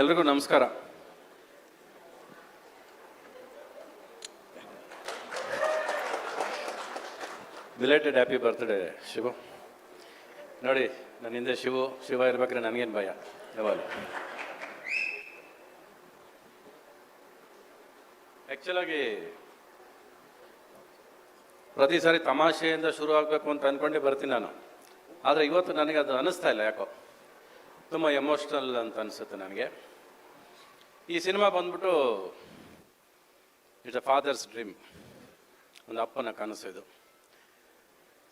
ಎಲ್ರಿಗೂ ನಮಸ್ಕಾರ. Belated happy birthday Shivu. ನೋಡಿ ನನ್ನ ಹಿಂದೆ ಶಿವು, ಶಿವ ಇರ್ಬೇಕಾದ್ರೆ ನನಗೇನು ಭಯ? ಯಾವಾಗ ಆ್ಯಕ್ಚುಲಾಗಿ ಪ್ರತಿ ಸಾರಿ ತಮಾಷೆಯಿಂದ ಶುರು ಆಗಬೇಕು ಅಂತ ಅಂದ್ಕೊಂಡೇ ಬರ್ತೀನಿ ನಾನು. ಆದರೆ ಇವತ್ತು ನನಗೆ ಅದು ಅನ್ನಿಸ್ತಾ ಇಲ್ಲ ಯಾಕೋ. ತುಂಬ ಎಮೋಷ್ನಲ್ ಅಂತ ಅನಿಸುತ್ತೆ ನನಗೆ. ಈ ಸಿನಿಮಾ ಬಂದ್ಬಿಟ್ಟು ಇಟ್ಸ್ ಅ ಫಾದರ್ಸ್ ಡ್ರೀಮ್. ಒಂದು ಅಪ್ಪನ ಕನಸು ಇದು.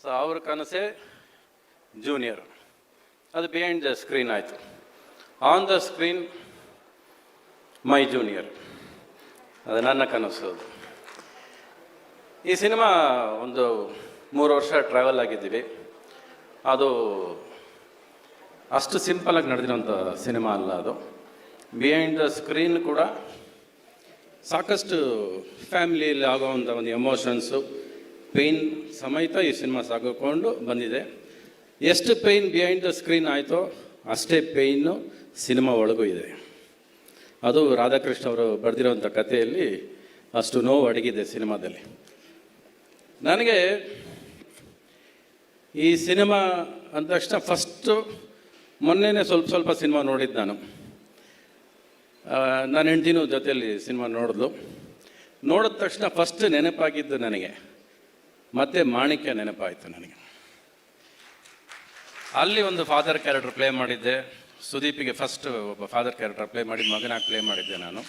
ಸೊ ಅವ್ರ ಕನಸೇ ಜೂನಿಯರ್. ಅದು ಬಿಹೈಂಡ್ ದ ಸ್ಕ್ರೀನ್ ಆಯಿತು. On the screen my junior ಅದು ನನ್ನ ಕನಸು ಅದು. ಈ ಸಿನಿಮಾ ಒಂದು ಮೂರು ವರ್ಷ ಟ್ರಾವೆಲ್ ಆಗಿದ್ದೀವಿ. ಅದು ಅಷ್ಟು ಸಿಂಪಲಾಗಿ ನಡೆದಿರೋಂಥ ಸಿನಿಮಾ ಅಲ್ಲ ಅದು. ಬಿಹೈಂಡ್ ದ ಸ್ಕ್ರೀನ್ ಕೂಡ ಸಾಕಷ್ಟು ಫ್ಯಾಮಿಲಿಯಲ್ಲಿ ಆಗೋವಂಥ ಒಂದು ಎಮೋಷನ್ಸು ಪೇಯ್ನ್ ಸಮೇತ ಈ ಸಿನಿಮಾ ಸಾಗಿಕೊಂಡು ಬಂದಿದೆ. ಎಷ್ಟು ಪೇಯ್ನ್ ಬಿಹೈಂಡ್ ದ ಸ್ಕ್ರೀನ್ ಆಯಿತೋ ಅಷ್ಟೇ ಪೇಯ್ನು ಸಿನಿಮಾ ಒಳಗೂ ಇದೆ. ಅದು ರಾಧಾಕೃಷ್ಣ ಅವರು ಬರೆದಿರೋಂಥ ಕಥೆಯಲ್ಲಿ ಅಷ್ಟು ನೋವು ಅಡಗಿದೆ ಸಿನಿಮಾದಲ್ಲಿ. ನನಗೆ ಈ ಸಿನಿಮಾ ಅಂದ ತಕ್ಷಣ ಫಸ್ಟು ಮೊನ್ನೆನೇ ಸ್ವಲ್ಪ ಸ್ವಲ್ಪ ಸಿನಿಮಾ ನೋಡಿದ್ದು ನಾನು. ನನ್ನ ಹೆಂಡ್ತಿನೂ ಜೊತೆಯಲ್ಲಿ ಸಿನಿಮಾ ನೋಡಿದ್ಲು ನೋಡಿದ ತಕ್ಷಣ ಫಸ್ಟ್ ನೆನಪಾಗಿದ್ದು ನನಗೆ. ಮತ್ತೆ ಮಾಣಿಕ್ಯ ನೆನಪಾಯಿತು ನನಗೆ. ಅಲ್ಲಿ ಒಂದು ಫಾದರ್ ಕ್ಯಾರೆಕ್ಟರ್ ಪ್ಲೇ ಮಾಡಿದ್ದೆ. ಸುದೀಪಿಗೆ ಫಸ್ಟ್ ಒಬ್ಬ ಫಾದರ್ ಕ್ಯಾರೆಕ್ಟರ್ ಪ್ಲೇ ಮಾಡಿ ಮಗನಾಗಿ ಪ್ಲೇ ಮಾಡಿದ್ದೆ ನಾನು.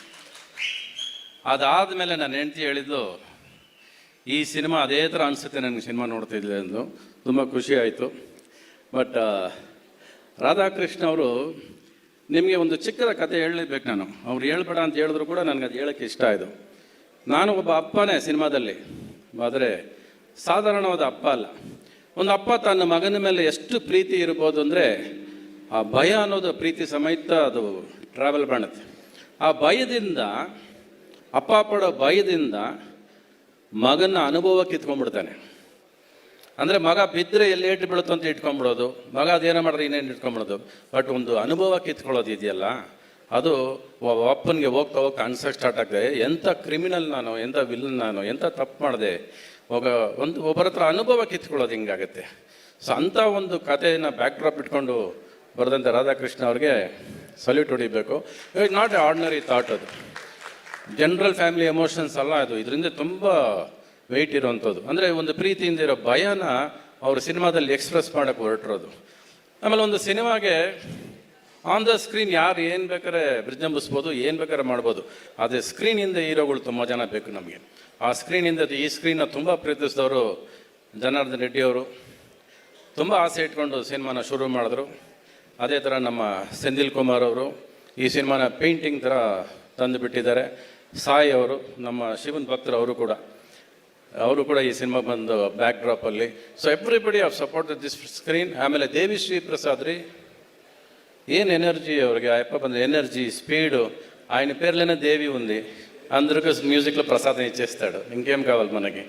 ಅದಾದಮೇಲೆ ನನ್ನ ಹೆಂಡತಿ ಹೇಳಿದ್ದು ಈ ಸಿನಿಮಾ ಅದೇ ಥರ ಅನಿಸುತ್ತೆ, ನನಗೆ ಸಿನಿಮಾ ನೋಡ್ತಿದ್ದೆ ಎಂದು ತುಂಬ ಖುಷಿ ಆಯಿತು. ಬಟ್ ರಾಧಾಕೃಷ್ಣ ಅವರು ನಿಮಗೆ ಒಂದು ಚಿಕ್ಕದ ಕತೆ ಹೇಳಲೇಬೇಕು ನಾನು. ಅವ್ರು ಹೇಳ್ಬೇಡ ಅಂತ ಹೇಳಿದ್ರು ಕೂಡ ನನಗೆ ಅದು ಹೇಳೋಕ್ಕೆ ಇಷ್ಟ ಆಯಿತು. ನಾನು ಒಬ್ಬ ಅಪ್ಪನೇ ಸಿನಿಮಾದಲ್ಲಿ. ಆದರೆ ಸಾಧಾರಣವಾದ ಅಪ್ಪ ಅಲ್ಲ. ಒಂದು ಅಪ್ಪ ತನ್ನ ಮಗನ ಮೇಲೆ ಎಷ್ಟು ಪ್ರೀತಿ ಇರ್ಬೋದು ಅಂದರೆ ಆ ಭಯ ಅನ್ನೋದು ಪ್ರೀತಿ ಸಮೇತ ಅದು ಟ್ರಾವೆಲ್ ಮಾಡುತ್ತೆ. ಆ ಭಯದಿಂದ, ಅಪ್ಪ ಪಡೋ ಭಯದಿಂದ ಮಗನ ಅನುಭವ ಕಿತ್ಕೊಂಡ್ಬಿಡ್ತಾನೆ ಅಂದರೆ ಮಗ ಬಿದ್ದರೆ ಎಲ್ಲಿ ಏಟು ಬೀಳುತ್ತೋ ಅಂತ ಇಟ್ಕೊಂಬಿಡೋದು ಮಗ ಅದೇನೋ ಮಾಡಿದ್ರೆ ಇನ್ನೇನು ಇಟ್ಕೊಂಬಿಡೋದು ಬಟ್ ಒಂದು ಅನುಭವ ಕಿತ್ಕೊಳ್ಳೋದು ಇದೆಯಲ್ಲ, ಅದು ಅಪ್ಪನಿಗೆ ಹೋಗ್ತಾ ಹೋಗ್ತಾ ಅನ್ಸಕ್ಕೆ ಸ್ಟಾರ್ಟ್ ಆಗ್ತದೆ. ಎಂಥ ಕ್ರಿಮಿನಲ್ ನಾನು ಎಂಥ ವಿಲನ್ ನಾನು ಎಂಥ ತಪ್ಪು ಮಾಡಿದೆ? ಒಬ್ಬ ಒಂದು ಒಬ್ಬರ ಹತ್ರ ಅನುಭವ ಕಿತ್ಕೊಳ್ಳೋದು ಹಿಂಗಾಗುತ್ತೆ. ಸೊ ಅಂಥ ಒಂದು ಕಥೆಯನ್ನು ಬ್ಯಾಕ್ ಡ್ರಾಪ್ ಇಟ್ಕೊಂಡು ಬರೆದಂಥ ರಾಧಾಕೃಷ್ಣ ಅವ್ರಿಗೆ ಸಲ್ಯೂಟ್ ಹೊಡಿಬೇಕು. It not a ordinary thought ಅದು. ಜನರಲ್ ಫ್ಯಾಮಿಲಿ ಎಮೋಷನ್ಸ್ ಅಲ್ಲ ಅದು. ಇದರಿಂದ ತುಂಬ ವೆಯ್ಟ್ ಇರುವಂಥದ್ದು. ಅಂದರೆ ಒಂದು ಪ್ರೀತಿಯಿಂದ ಇರೋ ಭಯನ ಅವರು ಸಿನಿಮಾದಲ್ಲಿ ಎಕ್ಸ್ಪ್ರೆಸ್ ಮಾಡೋಕ್ಕೆ ಹೊರಟಿರೋದು. ಆಮೇಲೆ ಒಂದು ಸಿನಿಮಾಗೆ ಆನ್ ದ ಸ್ಕ್ರೀನ್ ಯಾರು ಏನು ಬೇಕಾದ್ರೆ ವಿಜೃಂಭಿಸ್ಬೋದು ಏನು ಬೇಕಾದ್ರೆ ಮಾಡ್ಬೋದು. ಆದರೆ ಸ್ಕ್ರೀನಿಂದ ಹೀರೋಗಳು ತುಂಬ ಜನ ಬೇಕು ನಮಗೆ. ಆ ಸ್ಕ್ರೀನಿಂದ ಈ ಸ್ಕ್ರೀನ್ನ ತುಂಬ ಪ್ರೀತಿಸಿದವರು ಜನಾರ್ದನ್ ರೆಡ್ಡಿ ಅವರು. ತುಂಬ ಆಸೆ ಇಟ್ಕೊಂಡು ಸಿನಿಮಾನ ಶುರು ಮಾಡಿದ್ರು. ಅದೇ ಥರ ನಮ್ಮ ಸೆಂದಿಲ್ ಕುಮಾರ್ ಅವರು ಈ ಸಿನಿಮಾನ ಪೇಂಟಿಂಗ್ ಥರ ತಂದು ಬಿಟ್ಟಿದ್ದಾರೆ. ಸಾಯಿ ಅವರು, ನಮ್ಮ ಶಿವನ್ ಭಕ್ತರು ಅವರು ಕೂಡ. ಅವರು ಕೂಡ ಈ ಸಿನಿಮಾ ಬಂದು back ಡ್ರಾಪಲ್ಲಿ so everybody of support this screen ಆಮೇಲೆ ದೇವಿ ಶ್ರೀ ಪ್ರಸಾದ್ ರೀ ಏನು ఎనర్జీ ಅವ್ರಿಗೆ అయ్యప్ప ಬಂದ ఎనర్జీ స్పీడు ఆయన పేర్లోనే దేవి ఉంది అందరికీ మ్యూజిక్లో ప్రసాదం ఇచ్చేస్తాడు ఇంకేం కావాలి మనకి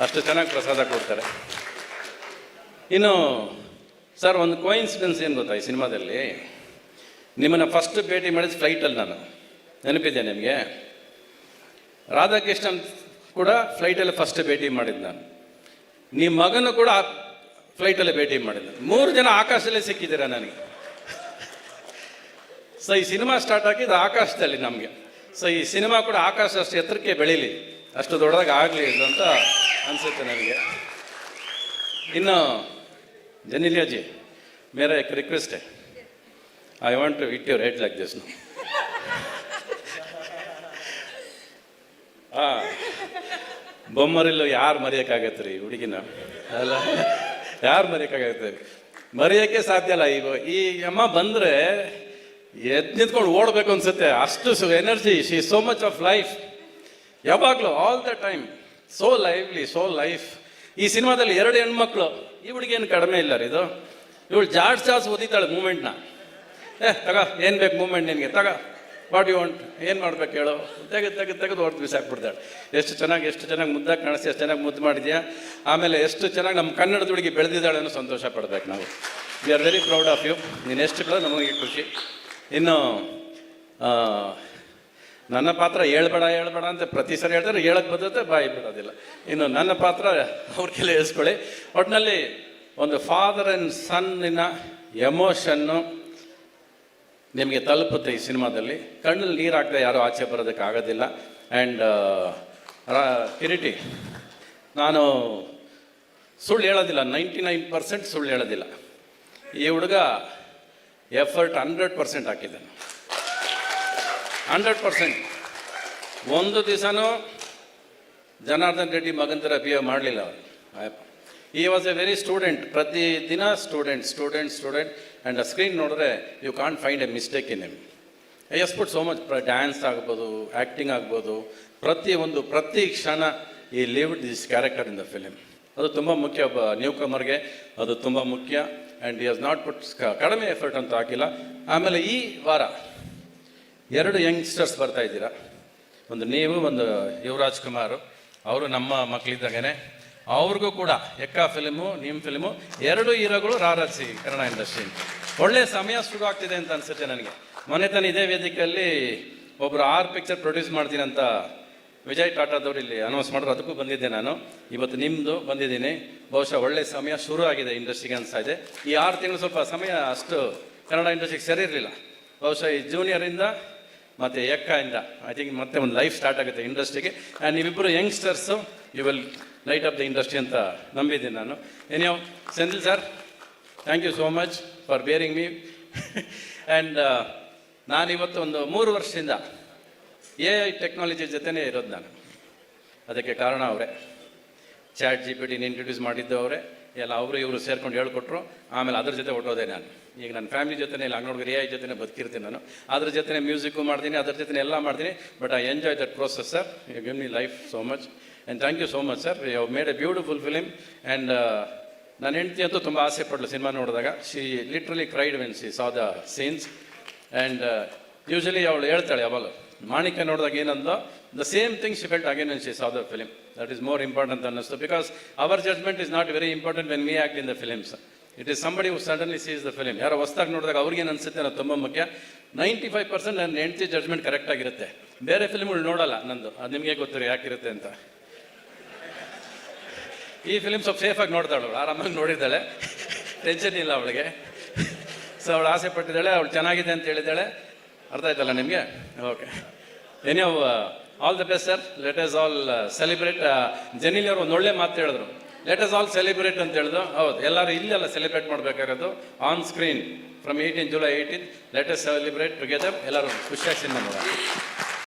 ಅಷ್ಟು ಚೆನ್ನಾಗಿ ಪ್ರಸಾದ ಕೊಡ್ತಾರೆ ಇನ್ನು ಸರ್ ಒಂದು ಕೋಇನ್ಸಿಡೆನ್ಸ್ ಏನು ಗೊತ್ತಾ ಈ ಸಿನಿಮಾದಲ್ಲಿ ನಿಮ್ಮನ್ನು ಫಸ್ಟ್ ಭೇಟಿ ಮಾಡಿದ ಫ್ಲೈಟಲ್ಲಿ ನಾನು ನೆನಪಿದೆ ನಿಮಗೆ ರಾಧಾಕೃಷ್ಣನ್ ಕೂಡ ಫ್ಲೈಟಲ್ಲಿ ಫಸ್ಟ್ ಭೇಟಿ ಮಾಡಿದ್ದು ನಾನು. ನಿಮ್ಮ ಮಗನೂ ಕೂಡ ಫ್ಲೈಟಲ್ಲಿ ಭೇಟಿ ಮಾಡಿದ್ದು ಮೂರು ಜನ ಆಕಾಶದಲ್ಲೇ ಸಿಕ್ಕಿದ್ದೀರ ನನಗೆ? ಸೊ ಈ ಸಿನಿಮಾ ಸ್ಟಾರ್ಟ್ ಆಗಿದ್ದು ಆಕಾಶದಲ್ಲಿ ನಮಗೆ. ಸೊ ಈ ಸಿನಿಮಾ ಕೂಡ ಆಕಾಶ ಅಷ್ಟು ಎತ್ತರಕ್ಕೆ ಬೆಳೀಲಿ. ಅಷ್ಟು ದೊಡ್ಡದಾಗ ಆಗಲಿ ಅಂತ ಅನಿಸುತ್ತೆ ನನಗೆ. ಇನ್ನು ಜನಿಲಿಯಾಜಿ ಮೇರೆ ರಿಕ್ವೆಸ್ಟೇ I want to it your head like this no Bommarillu ಯಾರು ಮರೆಯೋಕ್ಕಾಗತ್ತೆ ರೀ ಹುಡುಗಿನ? ಅಲ್ಲ, ಯಾರು ಮರೆಯೋಕ್ಕಾಗತ್ತೆ? ಮರೆಯೋಕ್ಕೆ ಸಾಧ್ಯ ಅಲ್ಲ. ಈಗ ಈ ಅಮ್ಮ ಬಂದರೆ ಎದ್ದು ನಿಂತ್ಕೊಂಡು ಓಡಬೇಕು ಅನ್ಸುತ್ತೆ. ಅಷ್ಟು energy she so much of life ಯಾವಾಗಲೂ all the time so lively so life ಈ ಸಿನಿಮಾದಲ್ಲಿ ಎರಡು ಹೆಣ್ಮಕ್ಳು. ಈ ಹುಡುಗಿಯನ್ನು ಕಡಿಮೆ ಇಲ್ಲ ರೀ ಇದು. ಇವಳು ಜಾಡ್ಸ್ ಜಾಸ್ ಓದಿತಾಳೆ ಮೂಮೆಂಟ್ನ ಏ, ತಗ, ಏನು ಬೇಕು ಮೂಮೆಂಟ್ ನಿನಗೆ? ತಗ. ವಾಟ್ ಯು ವಾಂಟ್ ಏನು ಮಾಡ್ಬೇಕು ಹೇಳು. ತೆಗೆದು ತೆಗೆದು ತೆಗೆದು ಹೊಡೆದು ಬಿಸಾಕ್ಬಿಡ್ತಾಳೆ. ಎಷ್ಟು ಚೆನ್ನಾಗಿ ಎಷ್ಟು ಚೆನ್ನಾಗಿ ಮುದ್ದಾಗಿ ಕಾಣಿಸಿ ಎಷ್ಟು ಚೆನ್ನಾಗಿ ಮುದ್ದು ಮಾಡಿದ್ಯಾ? ಆಮೇಲೆ ಎಷ್ಟು ಚೆನ್ನಾಗಿ ನಮ್ಮ ಕನ್ನಡದ ಹುಡುಗಿ ಬೆಳೆದಿದ್ದಾಳೆ ಅನ್ನೋ ಸಂತೋಷ ಪಡ್ಬೇಕು ನಾವು. We are very proud of you ನೀನು ಎಷ್ಟು ಕೂಡ ನಮಗೆ ಖುಷಿ. ಇನ್ನು ನನ್ನ ಪಾತ್ರ ಹೇಳ್ಬೇಡ ಹೇಳ್ಬೇಡ ಅಂತ ಪ್ರತಿ ಸರಿ ಹೇಳ್ತಾರೆ ಹೇಳಕ್ಕೆ ಬದ್ದತೆ ಬಾಯಿ ಬಿಡೋದಿಲ್ಲ. ಇನ್ನು ನನ್ನ ಪಾತ್ರ ಅವ್ರಿಗೆಲ್ಲ ಹೇಳ್ಸ್ಕೊಳ್ಳಿ. ಒಟ್ಟಿನಲ್ಲಿ ಒಂದು ಫಾದರ್ ಆ್ಯಂಡ್ ಸನ್ನಿನ ಎಮೋಷನ್ನು ನಿಮಗೆ ತಲುಪುತ್ತೆ ಈ ಸಿನಿಮಾದಲ್ಲಿ. ಕಣ್ಣಲ್ಲಿ ನೀರು ಹಾಕದೆ ಯಾರೂ ಆಚೆ ಬರೋದಕ್ಕೆ ಆಗೋದಿಲ್ಲ ಆ್ಯಂಡ್ ಕಿರಿಟಿ, ನಾನು ಸುಳ್ಳು ಹೇಳೋದಿಲ್ಲ. ನೈಂಟಿ ನೈನ್ ಪರ್ಸೆಂಟ್ ಸುಳ್ಳು ಹೇಳೋದಿಲ್ಲ. ಈ ಹುಡುಗ ಎಫರ್ಟ್ ಹಂಡ್ರೆಡ್ ಪರ್ಸೆಂಟ್ ಹಾಕಿದ್ದಾನೆ. Hundred percent. ಒಂದು ದಿವಸನೂ ಜನಾರ್ದನ್ ರೆಡ್ಡಿ ಮಗನ ಥರ ಮಾಡಲಿಲ್ಲ ಅವರು. ಈ ವಾಸ್ ಎ ವೆರಿ ಸ್ಟೂಡೆಂಟ್ ಪ್ರತಿ ದಿನ ಸ್ಟೂಡೆಂಟ್ ಸ್ಟೂಡೆಂಟ್ ಸ್ಟೂಡೆಂಟ್ ಆ್ಯಂಡ್ ಆ ಸ್ಕ್ರೀನ್ ನೋಡಿದ್ರೆ you can't find a mistake in M I ಎಸ್ಪುಟ್ so much dance ಆಗ್ಬೋದು ಆ್ಯಕ್ಟಿಂಗ್ ಆಗ್ಬೋದು. ಪ್ರತಿ ಒಂದು, ಪ್ರತಿ ಕ್ಷಣ ಈ live this character in the film ಅದು ತುಂಬ ಮುಖ್ಯ ಒಬ್ಬ ನ್ಯೂ ಕಮರ್ಗೆ ಅದು ತುಂಬ ಮುಖ್ಯ. ಆ್ಯಂಡ್ ಈ ಹಸ್ ನಾಟ್ ಪುಟ್ ಕಡಿಮೆ ಎಫರ್ಟ್ ಅಂತ ಹಾಕಿಲ್ಲ. ಆಮೇಲೆ ಈ ವಾರ ಎರಡು ಯಂಗ್ಸ್ಟರ್ಸ್ ಬರ್ತಾ ಇದ್ದೀರಾ. ಒಂದು ನೀವು, ಒಂದು ಯುವರಾಜ್ ಕುಮಾರ್. ಅವರು ನಮ್ಮ ಮಕ್ಕಳಿದ್ದಾಗೇನೆ ಅವ್ರಿಗೂ ಕೂಡ, ಎಕ್ಕ ಫಿಲಿಮು ನಿಮ್ಮ ಫಿಲಿಮು, ಎರಡು ಹೀರೋಗಳು ರಾರಾಜಿ ಕನ್ನಡ ಇಂಡಸ್ಟ್ರಿ. ಒಳ್ಳೆ ಸಮಯ ಶುರು ಆಗ್ತಿದೆ ಅಂತ ಅನ್ಸುತ್ತೆ ನನಗೆ. ಮೊನ್ನೆ ತಾನು ಇದೇ ವೇದಿಕೆಯಲ್ಲಿ ಒಬ್ಬರು ಆರು ಪಿಕ್ಚರ್ ಪ್ರೊಡ್ಯೂಸ್ ಮಾಡ್ತೀನಿ ಅಂತ ವಿಜಯ್ ಟಾಟಾದವ್ರು ಇಲ್ಲಿ ಅನೌನ್ಸ್ ಮಾಡಿದ್ರು. ಅದಕ್ಕೂ ಬಂದಿದ್ದೆ ನಾನು. ಇವತ್ತು ನಿಮ್ಮದು ಬಂದಿದ್ದೀನಿ. ಬಹುಶಃ ಒಳ್ಳೆ ಸಮಯ ಶುರು ಆಗಿದೆ ಇಂಡಸ್ಟ್ರಿಗೆ ಅನಿಸ್ತಾ ಇದೆ. ಈ ಆರು ತಿಂಗಳು ಸ್ವಲ್ಪ ಸಮಯ ಅಷ್ಟು ಕನ್ನಡ ಇಂಡಸ್ಟ್ರಿಗೆ ಸರಿ ಇರಲಿಲ್ಲ. ಬಹುಶಃ ಈ ಜೂನಿಯರಿಂದ ಮತ್ತು ಎಕ್ಕಿಂದ ಐ ಥಿಂಕ್ ಮತ್ತೆ ಒಂದು ಲೈಫ್ ಸ್ಟಾರ್ಟ್ ಆಗುತ್ತೆ ಇಂಡಸ್ಟ್ರಿಗೆ ಆ್ಯಂಡ್ ನೀವಿಬ್ಬರು youngsters you will light of the industry ಅಂತ ನಂಬಿದ್ದೀನಿ ನಾನು. ಏನ್ಯೋ Senthil sir thank you so much for bearing me and ನಾನಿವತ್ತು ಒಂದು ಮೂರು ವರ್ಷದಿಂದ ಎ ಐ ಟೆಕ್ನಾಲಜಿ ಜೊತೆನೇ ಇರೋದು ನಾನು. ಅದಕ್ಕೆ ಕಾರಣ ಅವರೇ. ಚಾಟ್ ಜಿ ಪಿ ಟಿನ ಇಂಟ್ರೊಡ್ಯೂಸ್ ಮಾಡಿದ್ದು ಅವರೇ. ಎಲ್ಲ ಅವರು ಇವರು ಸೇರ್ಕೊಂಡು ಹೇಳ್ಕೊಟ್ರು, ಆಮೇಲೆ ಅದ್ರ ಜೊತೆ ಹೊಟ್ಟೋದೆ ನಾನು. ಈಗ ನನ್ನ ಫ್ಯಾಮಿಲಿ ಜೊತೆ ಇಲ್ಲ ಅಂಗನೋಡ್ಗೆ ರಿಯಾಯಿ ಜೊತೆ ಬದುಕಿರ್ತೀನಿ ನಾನು. ಅದ್ರ ಜೊತೆ ಮ್ಯೂಸಿಕ್ಕು ಮಾಡ್ತೀನಿ, ಅದ್ರ ಜೊತೆ ಎಲ್ಲ ಮಾಡ್ತೀನಿ but I enjoy that process sir you give me life so much and thank you so much sir you made a beautiful film and ನನ್ನ ಹೆಂಡತಿ ಅಂತೂ ತುಂಬ ಆಸೆ ಪಡ್ಲು ಸಿನಿಮಾ ನೋಡಿದಾಗ. She literally cried when she saw the scenes and usually ಅವಳು ಹೇಳ್ತಾಳೆ ಯಾವಾಗ ಮಾಣಿಕ್ಯ ನೋಡಿದಾಗ ಏನಂದೋ the same thing she felt again and she saw the film that is more important ಅನ್ನಿಸ್ತು because our judgement is not very important when we act in the films it is somebody who suddenly sees the film ಯಾರೋ ಹೊಸ್ದಾಗಿ ನೋಡಿದಾಗ ಅವ್ರಿಗೇನು ಅನಿಸುತ್ತೆ ಅನ್ನೋದು ತುಂಬ ಮುಖ್ಯ. Ninety five percent ನನ್ನ ಹೆಂಡತಿ ಜಜ್ಮೆಂಟ್ ಕರೆಕ್ಟ್ ಆಗಿರುತ್ತೆ. ಬೇರೆ ಫಿಲ್ಮ್ಗಳು ನೋಡಲ್ಲ ನಂದು. ಅದು ನಿಮಗೆ ಗೊತ್ತಿರಿ ಯಾಕಿರುತ್ತೆ ಅಂತ. ಈ ಫಿಲಿಮ್ ಸ್ವಲ್ಪ ಸೇಫಾಗಿ ನೋಡ್ತಾಳು ಅವಳು. ಆರಾಮಾಗಿ ನೋಡಿದ್ದಾಳೆ. ಟೆನ್ಷನ್ ಇಲ್ಲ ಅವಳಿಗೆ. ಸೊ ಅವಳು ಆಸೆ ಪಟ್ಟಿದ್ದಾಳೆ, ಅವಳು ಚೆನ್ನಾಗಿದೆ ಅಂತ ಹೇಳಿದ್ದಾಳೆ. ಅರ್ಥ ಆಯ್ತಲ್ಲ ನಿಮಗೆ? Okay any all the best sir let's all celebrate Genelia ಅವರು ಒಂದು ಒಳ್ಳೆ ಮಾತು ಹೇಳಿದ್ರು. ಲೆಟ್ ಎಸ್ ಆಲ್ ಸೆಲೆಬ್ರೇಟ್ ಅಂತ ಹೇಳಿದ್ರು. ಹೌದು, ಎಲ್ಲರೂ ಇಲ್ಲೆಲ್ಲ ಸೆಲೆಬ್ರೇಟ್ ಮಾಡಬೇಕಾಗಿರೋದು. On screen from eighteen July eighteen let's celebrate together ಎಲ್ಲರೂ ಖುಷಿಯಾಗಿ ಸಿನಿಮಾ ನೋಡೋಣ